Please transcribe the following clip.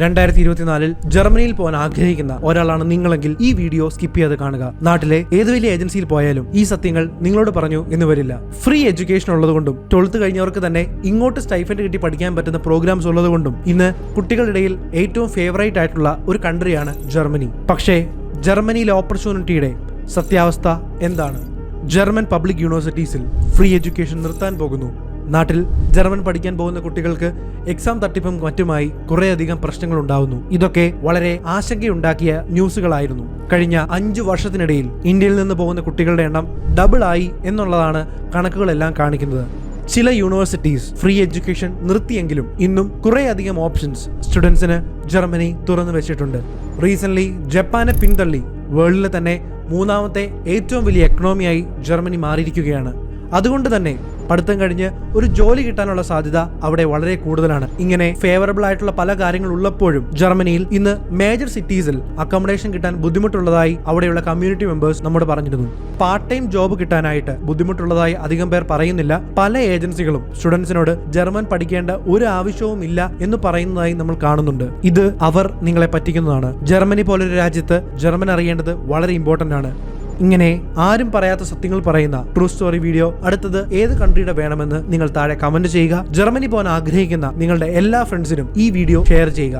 രണ്ടായിരത്തി ഇരുപത്തിനാലിൽ ജർമ്മനിയിൽ പോകാൻ ആഗ്രഹിക്കുന്ന ഒരാളാണ് നിങ്ങളെങ്കിൽ ഈ വീഡിയോ സ്കിപ്പ് ചെയ്ത് കാണുക. നാട്ടിലെ ഏത് വലിയ ഏജൻസിയിൽ പോയാലും ഈ സത്യങ്ങൾ നിങ്ങളോട് പറഞ്ഞു എന്ന് വരില്ല. ഫ്രീ എഡ്യൂക്കേഷൻ ഉള്ളതുകൊണ്ടും ട്വൽത്ത് കഴിഞ്ഞവർക്ക് തന്നെ ഇങ്ങോട്ട് സ്റ്റൈഫൻഡ് കിട്ടി പഠിക്കാൻ പറ്റുന്ന പ്രോഗ്രാംസ് ഉള്ളതുകൊണ്ടും ഇന്ന് കുട്ടികളുടെ ഏറ്റവും ഫേവറേറ്റ് ആയിട്ടുള്ള ഒരു കൺട്രിയാണ് ജർമ്മനി. പക്ഷേ ജർമ്മനിയിലെ ഓപ്പർച്യൂണിറ്റിയുടെ സത്യാവസ്ഥ എന്താണ്? ജർമ്മൻ പബ്ലിക് യൂണിവേഴ്സിറ്റീസിൽ ഫ്രീ എഡ്യൂക്കേഷൻ നിർത്താൻ പോകുന്നു. നാട്ടിൽ ജർമ്മൻ പഠിക്കാൻ പോകുന്ന കുട്ടികൾക്ക് എക്സാം തട്ടിപ്പും മറ്റുമായി കുറേയധികം പ്രശ്നങ്ങൾ ഉണ്ടാവുന്നു ഇതൊക്കെ വളരെ ആശങ്കയുണ്ടാക്കിയ ന്യൂസുകളായിരുന്നു. കഴിഞ്ഞ അഞ്ചു വർഷത്തിനിടയിൽ ഇന്ത്യയിൽ നിന്ന് പോകുന്ന കുട്ടികളുടെ എണ്ണം ഡബിൾ ആയി എന്നുള്ളതാണ് കണക്കുകളെല്ലാം കാണിക്കുന്നത്. ചില യൂണിവേഴ്സിറ്റീസ് ഫ്രീ എഡ്യൂക്കേഷൻ നിർത്തിയെങ്കിലും ഇന്നും കുറേയധികം ഓപ്ഷൻസ് സ്റ്റുഡൻസിന് ജർമ്മനി തുറന്നു വെച്ചിട്ടുണ്ട്. റീസെന്റ് ജപ്പാനെ പിന്തള്ളി വേൾഡിലെ തന്നെ മൂന്നാമത്തെ ഏറ്റവും വലിയ എക്കണോമിയായി ജർമ്മനി മാറിയിരിക്കുകയാണ്. അതുകൊണ്ട് തന്നെ പഠിത്തം കഴിഞ്ഞ് ഒരു ജോലി കിട്ടാനുള്ള സാധ്യത അവിടെ വളരെ കൂടുതലാണ്. ഇങ്ങനെ ഫേവറബിൾ ആയിട്ടുള്ള പല കാര്യങ്ങൾ ഉള്ളപ്പോഴും ജർമ്മനിയിൽ ഇന്ന് മേജർ സിറ്റീസിൽ അക്കോമഡേഷൻ കിട്ടാൻ ബുദ്ധിമുട്ടുള്ളതായി അവിടെയുള്ള കമ്മ്യൂണിറ്റി മെമ്പേഴ്സ് നമ്മോട് പറഞ്ഞിരുന്നു. പാർട്ട് ടൈം ജോബ് കിട്ടാനായിട്ട് ബുദ്ധിമുട്ടുള്ളതായി അധികം പേർ പറയുന്നില്ല. പല ഏജൻസികളും സ്റ്റുഡൻസിനോട് ജർമ്മൻ പഠിക്കേണ്ട ഒരു ആവശ്യവും ഇല്ല എന്ന് പറയുന്നതായി നമ്മൾ കാണുന്നുണ്ട്. ഇത് അവർ നിങ്ങളെ പറ്റിക്കുന്നതാണ്. ജർമ്മനി പോലൊരു രാജ്യത്ത് ജർമ്മൻ അറിയേണ്ടത് വളരെ ഇമ്പോർട്ടന്റ് ആണ്. ഇങ്ങനെ ആരും പറയാത്ത സത്യങ്ങൾ പറയുന്ന ട്രൂ സ്റ്റോറി വീഡിയോ അടുത്തത് ഏത് കൺട്രിയുടെ വേണമെന്ന് നിങ്ങൾ താഴെ കമന്റ് ചെയ്യുക. ജർമ്മനി പോകാൻ ആഗ്രഹിക്കുന്ന നിങ്ങളുടെ എല്ലാ ഫ്രണ്ട്സിനും ഈ വീഡിയോ ഷെയർ ചെയ്യുക.